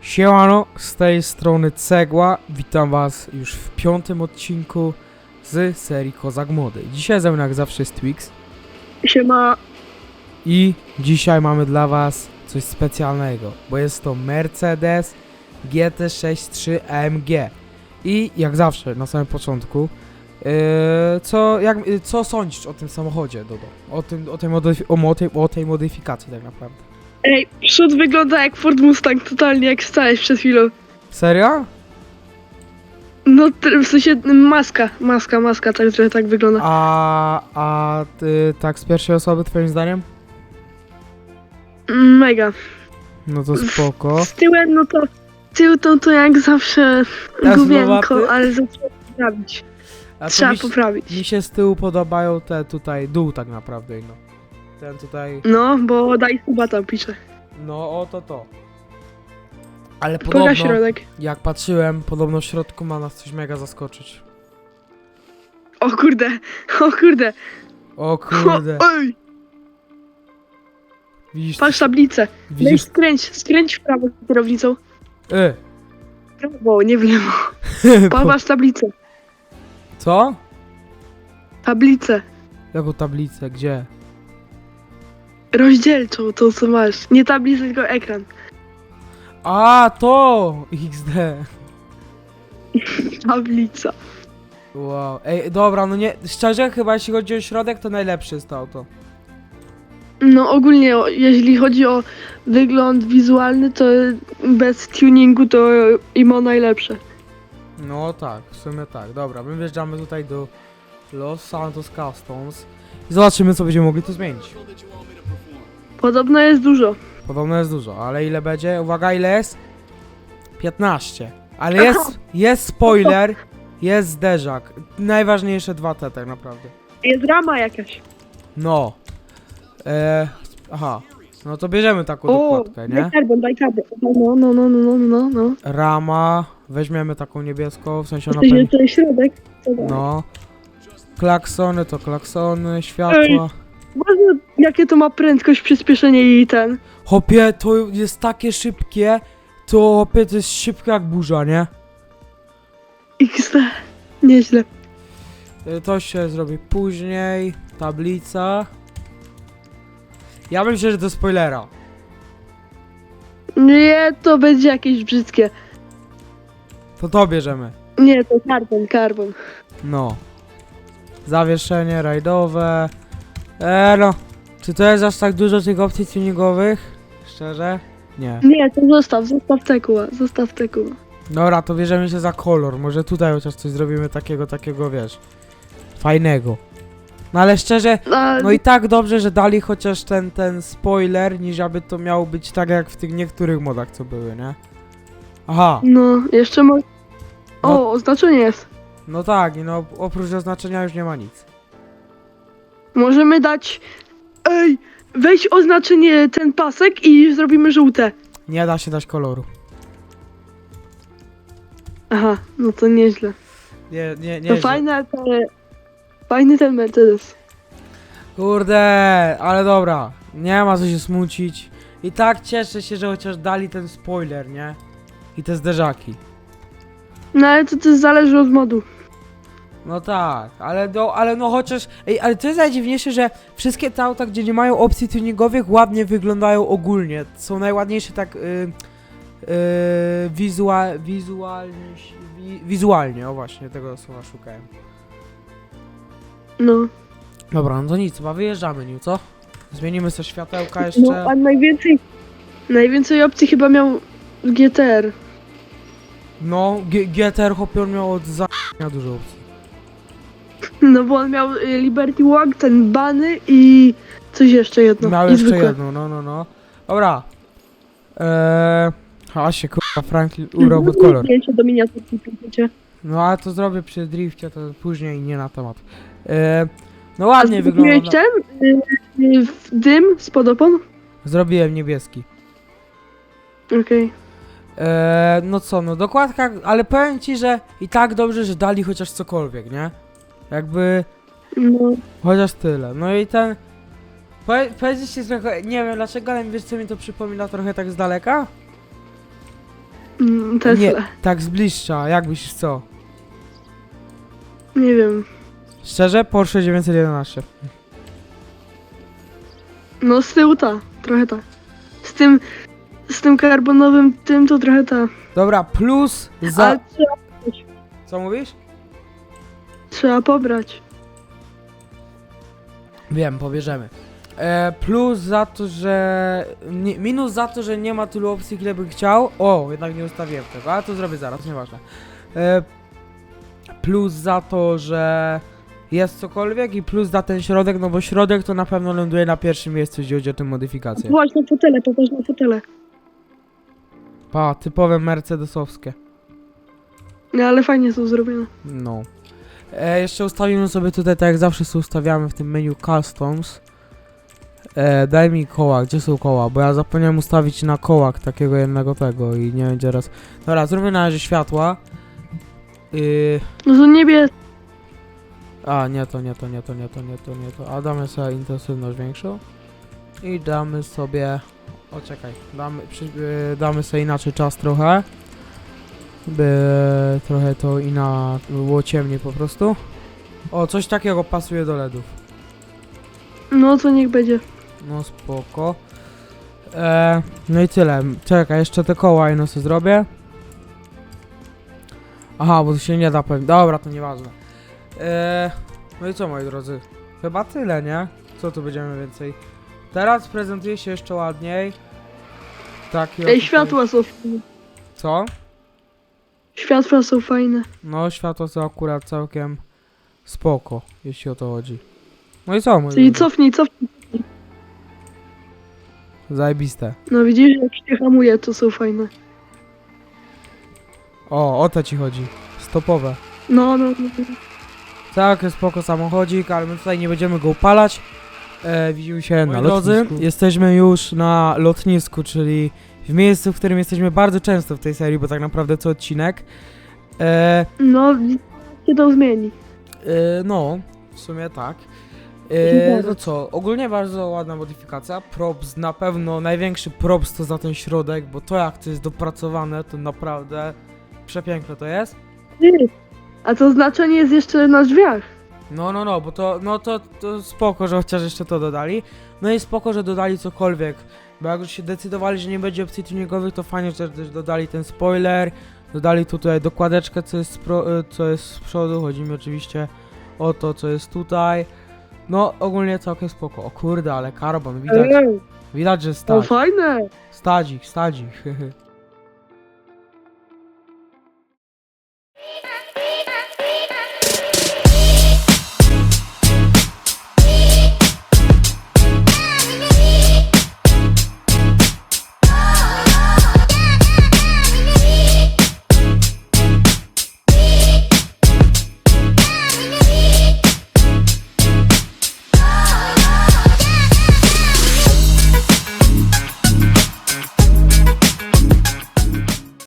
Siemano, z tej strony Cegła. Witam was już w piątym odcinku z serii Kozak Młody. Dzisiaj ze mną jak zawsze jest Twix Siema. i dzisiaj mamy dla was coś specjalnego, bo jest to Mercedes GT63 AMG. I jak zawsze na samym początku, yy, co, jak, yy, co sądzisz o tym samochodzie, Dodo? O, tym, o, tej o, tej, o tej modyfikacji tak naprawdę. Ej, przód wygląda jak Ford Mustang, totalnie jak stałeś przed chwilą. Serio? No, w sensie maska, maska, maska, tak, że tak wygląda. A, a ty tak z pierwszej osoby twoim zdaniem? Mega. No to spoko. Z tyłem, no to, tył to, to jak zawsze gubienko, nowaty? ale za- trzeba poprawić. A to Trzeba mi, poprawić. mi się z tyłu podobają te tutaj, dół tak naprawdę, no. Ten tutaj, No, bo daj chyba tam pisze. no o to to. Ale podobno, środek. jak patrzyłem, podobno w środku ma nas coś mega zaskoczyć. O kurde, o kurde. O kurde, O, oj, widzisz, patrz tablicę. Widzisz, skręć, skręć w prawo kierownicą. y, Prawo, nie w lewo. Popatrz tablicę. co? Tablicę. Jaką tablicę, gdzie? Rozdzielczą to, co masz. Nie tablicę, tylko ekran. A, to! XD. Tablica. Wow, ej, dobra, no nie, szczerze, chyba jeśli chodzi o środek, to najlepsze jest to auto. No ogólnie, o- jeśli chodzi o wygląd wizualny, to bez tuningu to imo najlepsze. No tak, w sumie tak. Dobra, my wjeżdżamy tutaj do Los Santos Customs i zobaczymy, co będziemy mogli tu zmienić. Podobno jest dużo. Podobno jest dużo, ale ile będzie? Uwaga, ile jest? 15. Ale jest, jest spoiler, jest zderzak. Najważniejsze dwa te tak naprawdę. Jest rama jakaś. No. E, aha. No to bierzemy taką dokładkę, nie? daj karbon, daj karbon. No, no, no, no, no, no, no. Rama, weźmiemy taką niebieską, w sensie ona pewnie... ten środek. No. Klaksony to klaksony, światła. Jakie to ma prędkość, przyspieszenie i ten. Hopie, to jest takie szybkie, to hopie, to jest szybkie jak burza, nie? XD. Nieźle. Y, To się zrobi później, tablica. Ja myślę, że do spoilera. Nie, to będzie jakieś brzydkie. To to bierzemy. Nie, to karbon, karbon. No. Zawieszenie rajdowe. E no. Czy to jest aż tak dużo tych opcji tuningowych? Szczerze? Nie. Nie, to zostaw, zostaw te kuła, zostaw te kuła. Dobra, to bierzemy się za kolor. Może tutaj chociaż coś zrobimy takiego, takiego, wiesz, fajnego. No ale szczerze, A, no i tak dobrze, że dali chociaż ten, ten spoiler, niż aby to miało być tak jak w tych niektórych modach, co były, nie? Aha, No, jeszcze mo... O, No. oznaczenie jest. no tak, i no oprócz oznaczenia już nie ma nic. Możemy dać... Ej, weź oznaczenie ten pasek i zrobimy żółte. Nie da się dać koloru. Aha, no to nieźle. Nie, nie, nie. To fajne, ale... Fajny ten Mercedes. Kurde, ale dobra, nie ma co się smucić. I tak cieszę się, że chociaż dali ten spoiler, nie? I te zderzaki. No ale to też zależy od modu. No tak, ale, do, ale no chociaż. Ej, ale to jest najdziwniejsze, że wszystkie te auta, gdzie nie mają opcji tuningowych, ładnie wyglądają ogólnie. Są najładniejsze tak. Yy, yy, wizua, wizualnie. Wi, wizualnie, o właśnie, tego słowa szukałem. No. Dobra, no to nic, chyba wyjeżdżamy nim, co? Zmienimy sobie światełka No, jeszcze. a najwięcej... Najwięcej opcji chyba miał GTR. No, G- GTR Hopion miał od za dużo opcji. No bo on miał y, Liberty Walk, ten bany i... Coś jeszcze jedno. Miał I jeszcze zwykłe. jedną, no, no, no. Dobra. Eee, a się kurwa Franklin ubrał pod kolor. Zdjęcie do miniaturki. No ale to zrobię przy drifcie, to później nie na temat. Eee, no ładnie wygląda. zrobiłeś ten? Y, y, w dym spod opon? Zrobiłem niebieski. Okej. Eee, no co, no dokładka, ale powiem ci, że i tak dobrze, że dali chociaż cokolwiek, nie? Jakby No. chociaż tyle. No i ten. Powie- Powiedzieć ci trochę, nie wiem dlaczego, ale wiesz co mi to przypomina trochę tak z daleka? Mm, Tesla. Nie, Nie. tak z bliższa, jak myślisz co? wiem. Szczerze? Porsche 911. No z tyłu ta, trochę ta. Z tym, z tym karbonowym tym to trochę ta. Dobra, plus za... Ale Co mówisz? Trzeba pobrać. Wiem, pobierzemy. E, plus za to, że... Nie, minus za to, że nie ma tylu opcji, ile bym chciał. O, jednak nie ustawiłem tego, ale to zrobię zaraz, nieważne. E, plus za to, że jest cokolwiek i plus za ten środek, no bo środek to na pewno ląduje na pierwszym miejscu, jeśli chodzi o tę modyfikację. Popatrz na fotele, popatrz na fotele. Pa, typowe mercedesowskie. No ale fajnie są zrobione. No. E, jeszcze ustawimy sobie tutaj, tak jak zawsze sobie ustawiamy w tym menu Customs. E, daj mi koła, gdzie są koła? Bo ja zapomniałem ustawić na kołach takiego jednego tego i nie będzie raz. Dobra, zróbmy na razie światła. Yy, No to niebie, a, nie to, nie to, nie to, nie to, nie to, nie to. A damy sobie intensywność większą. I damy sobie... O, czekaj. Damy, przy, yy, damy sobie inaczej czas trochę. By trochę to ina... było ciemniej po prostu. O, coś takiego pasuje do LEDów. no to niech będzie. No spoko. E, no i tyle. Czekaj, jeszcze te koła jedno sobie zrobię. Aha, bo tu się nie da pewnie. Dobra, to nieważne. E, no i co moi drodzy? Chyba tyle, nie? Co tu będziemy więcej? Teraz prezentuje się jeszcze ładniej. Taki oto Ej, światła są. Co? Światła są fajne. No, światło są akurat całkiem spoko, jeśli o to chodzi. No i co, moi Czyli drodzy? cofnij, cofnij. Zajebiste. No widzisz, jak się hamuje, to są fajne. O, o to ci chodzi. Stopowe. No, no, no. Całkiem spoko samochodzik, ale my tutaj nie będziemy go upalać. E, widzimy się na drodzy. Jesteśmy już na lotnisku, czyli w miejscu, w którym jesteśmy bardzo często w tej serii, bo tak naprawdę co odcinek. E, No, się to zmieni. e, no, w sumie tak. E, no co, ogólnie bardzo ładna modyfikacja. Props, na pewno największy props to za ten środek, bo to jak to jest dopracowane, to naprawdę przepiękne to jest. Ty, A to znaczenie jest jeszcze na drzwiach. No, no, no, bo to, no to, to spoko, że chociaż jeszcze to dodali. No i spoko, że dodali cokolwiek, bo jak już się decydowali, że nie będzie opcji tuningowych, to fajnie, że też dodali ten spoiler, dodali tutaj dokładeczkę, co jest, z pro, e, co jest z przodu, chodzi mi oczywiście o to, co jest tutaj. No, ogólnie całkiem spoko. O kurde, ale karbon, widać, widać, że stać, fajne. stadzik, stadzik.